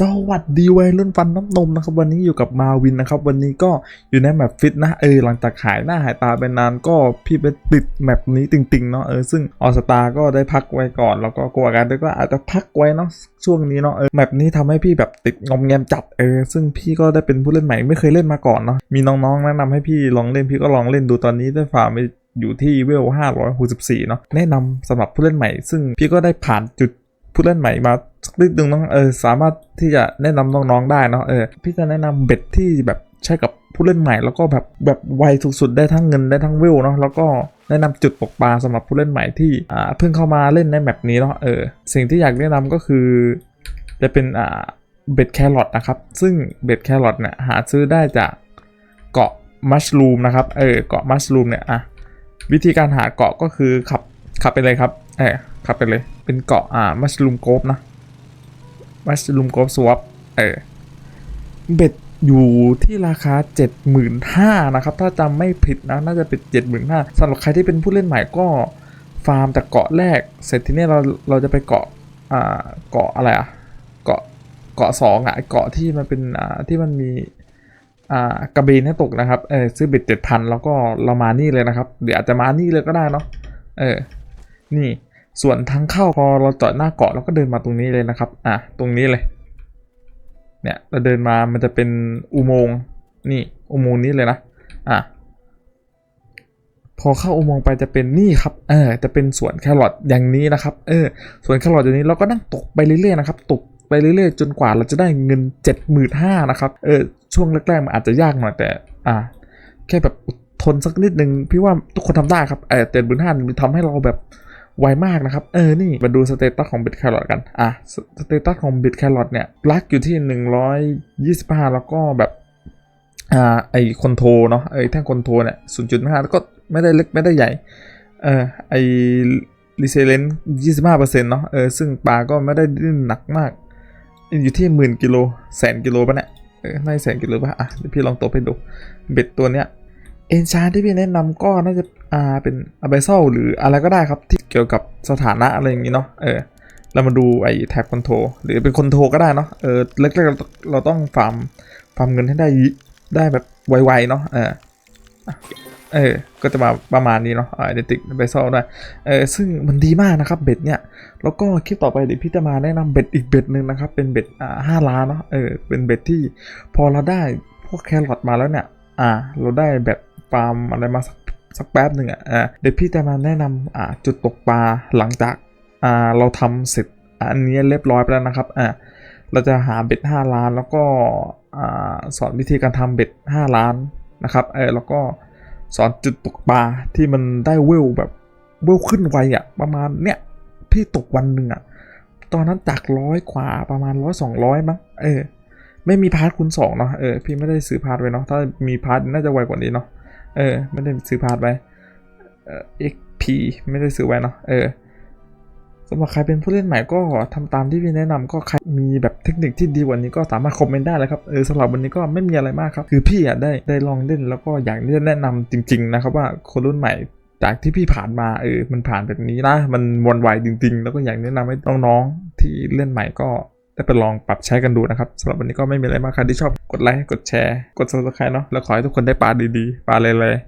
สวัสดีวัยรุ่นฟันน้ำนมนะครับวันนี้อยู่กับมาวินนะครับวันนี้ก็อยู่ในแมปฟิตนะเออหลังจากหายหน้าหายตาไปนานก็พี่ไปติดแมปนี้จริงๆเนาะเออซึ่งออสตาก็ได้พักไว้ก่อนแล้วก็กลัวกันด้วยก็อาจจะพักไว้เนาะช่วงนี้เนาะเออแมปนี้ทำให้พี่แบบติดงอมแงมจัดเออซึ่งพี่ก็ได้เป็นผู้เล่นใหม่ไม่เคยเล่นมาก่อนเนาะมีน้องๆแนะนำให้พี่ลองเล่นพี่ก็ลองเล่นดูตอนนี้ได้ฟาไปอยู่ที่เวล564เนาะแนะนำสำหรับผู้เล่นใหม่ ซึ่งพี่ก็ได้ผ่านจุด ผู้เล่นใหม่มาสักนิดนึงเน้องเออสามารถที่จะแนะนำน้องๆได้เนาะเออพี่จะแนะนำเบ็ดที่แบบใช้กับผู้เล่นใหม่แล้วก็แบบแบบไวสุดๆได้ทั้งเงินได้ทั้งวิวเนาะแล้วก็แนะนำจุดตกปลาสำหรับผู้เล่นใหม่ที่อ่าเพิ่งเข้ามาเล่นในแมปนี้เนาะเออสิ่งที่อยากแนะนำก็คือ จะเป็นอ่าเบ็ดแครอทนะครับ ซึ่งเบ็ดแครอทเนี่ยหาซื้อได้จากเกาะมัชลูมนะครับเออเกาะมัชลูมเนี่ยอะวิธีการหาเกาะก็คือขับขับไปเลยครับเออขับไปเลย เป็นเกาะอ่ามัชลูมโกฟนะมัชลูมโกฟสวอปเออเบ็ดอยู่ที่ราคา 75,000นะครับ ถ้าจำไม่ผิดนะ น่าจะเป็น 75,000สำหรับใครที่เป็นผู้เล่นใหม่ก็ฟาร์มจากเกาะแรก เสร็จทีนี้เราเราจะไปเกาะอ่าเกาะอะไรอะเกาะเกาะสองอะไอ้เกาะที่มันเป็นอ่าที่มันมีอ่ากระเบนให้ตกนะครับเออซื้อเบ็ดเจ็ดพันแล้วก็เรามานี่เลยนะครับเดี๋ยวอาจจะมานี่เลยก็ได้เนาะเออนี่ ส่วนทางเข้าพอเราจอดหน้าเกาะเราก็เดินมาตรงนี้เลยนะครับ อะ ตรงนี้เลย เนี่ย เราเดินมา มันจะเป็นอุโมงค์ นี่ อุโมงค์นี้เลยนะ อะ พอเข้าอุโมงค์ไปจะเป็นนี่ครับ เออ จะเป็นสวนแครอทอย่างนี้นะครับ เออ สวนแครอทอย่างนี้เราก็นั่งตกไปเรื่อยๆนะครับ ตกไปเรื่อยๆ จนกว่าเราจะได้เงิน 75,000นะครับ เออ ช่วงแรกๆมันอาจจะยากหน่อยแต่ อะแค่แบบทนสักนิดนึงพี่ว่าทุกคนทำได้ครับ เออเจ็ดหมื่นห้ามันทำให้เราแบบ ไวมากนะครับ เออ นี่มาดูสเตตัสของบิตแครอทกัน อะสสเตตัสของบิตแครอทเนี่ยลักอยู่ที่ 125 แล้วก็แบบ อ่า ไอคอนโทรเนาะ ไอแท่งคอนโทรเนี่ย 0.5 แล้วก็ไม่ได้เล็กไม่ได้ใหญ่ เออ ไอรีเซเลน25%เนาะ เออ ซึ่งปลาก็ไม่ได้ดิ้นหนักมาก อยู่ที่หมื่นกิโล แสนกิโลป่ะเนี่ย เออไม่แสนกิโลป่ะอะ เดี๋ยวพี่ลองตัวไปดู เบ็ดตัวเนี้ย เอนชานที่พี่แนะนำก็น่าจะอ่าเป็นอ b บ s ซ l หรืออะไรก็ได้ครับ ที่เกี่ยวกับสถานะอะไรอย่างนี้เนาะเออเรามาดูไอ้แท็บคอนโทรหรือเป็นคอนโทรก็ได้เนาะเออแรกๆเราเราต้องฟาร์มฟาร์มเงินให้ได้ได้แบบไวๆเนาะเออเออ ก็จะมาประมาณนี้เนาะไอเดติกเบสซลได้ เออ ซึ่งมันดีมากนะครับเบ็ดเนี่ย แล้วก็คลิปต่อไปเดี๋ยวพี่จะมาแนะนำเบ็ดอีกเบ็ดหนึ่งนะครับ เป็นเบ็ดอ่าห้าล้านเนาะ เออ เป็นเบ็ดที่พอเราได้พวกแครอทมาแล้วเนี่ย อ่า เราได้แบบ ฟาร์มอะไรมาสักสักแป๊บหนึ่งอะอ่าเดี๋ยวพี่จะมาแนะนำจุดตกปลาหลังจากาเราทำเสร็จอันนี้เรียบร้อยไปแล้วนะครับอ่าเราจะหาเบ็ด5ล้านแล้วก็อสอนวิธีการทำเบ็ด5ล้านนะครับเออแล้วก็สอนจุดตกปลาที่มันได้เวลแบบเวลขึ้นไวอะประมาณเนี้ยพี่ตกวันหนึ่งอะตอนนั้นจากร้อยกว่าประมาณร้อยสองร้อยมั้งเออไม่มีพาร์ทคูณสองเนาะเออพี่ไม่ได้ซื้อพาร์ทไว้เนาะถ้ามีพาร์ทน่าจะไวกว่านี้เนาะ เออ ไม่ได้ซื้อพาร์ทไว้เอ่อ XP ไม่ได้ซื้อไว้เนาะเออสำหรับใครเป็นผู้เล่นใหม่ก็ทำตามที่พี่แนะนำก็ใครมีแบบเทคนิคที่ดีกว่านี้ก็สามารถคอมเมนต์ได้เลยครับเออสำหรับวันนี้ก็ไม่มีอะไรมากครับคือพี่อะได้ได้ลองเล่นแล้วก็อยากที่จะแนะนำจริง ๆ นะครับว่าคนรุ่นใหม่จากที่พี่ผ่านมาเออมันผ่านแบบนี้นะมันวนไวจริง ๆ แล้วก็อยากแนะนำให้น้องๆที่เล่นใหม่ก็ ได้ไปลองปรับใช้กันดูนะครับสำหรับวันนี้ก็ไม่มีอะไรมากใครที่ชอบกดไลค์กดแชร์ กด subscribe เนาะแล้วขอให้ทุกคนได้ปลาดีๆ ปลาเลยๆ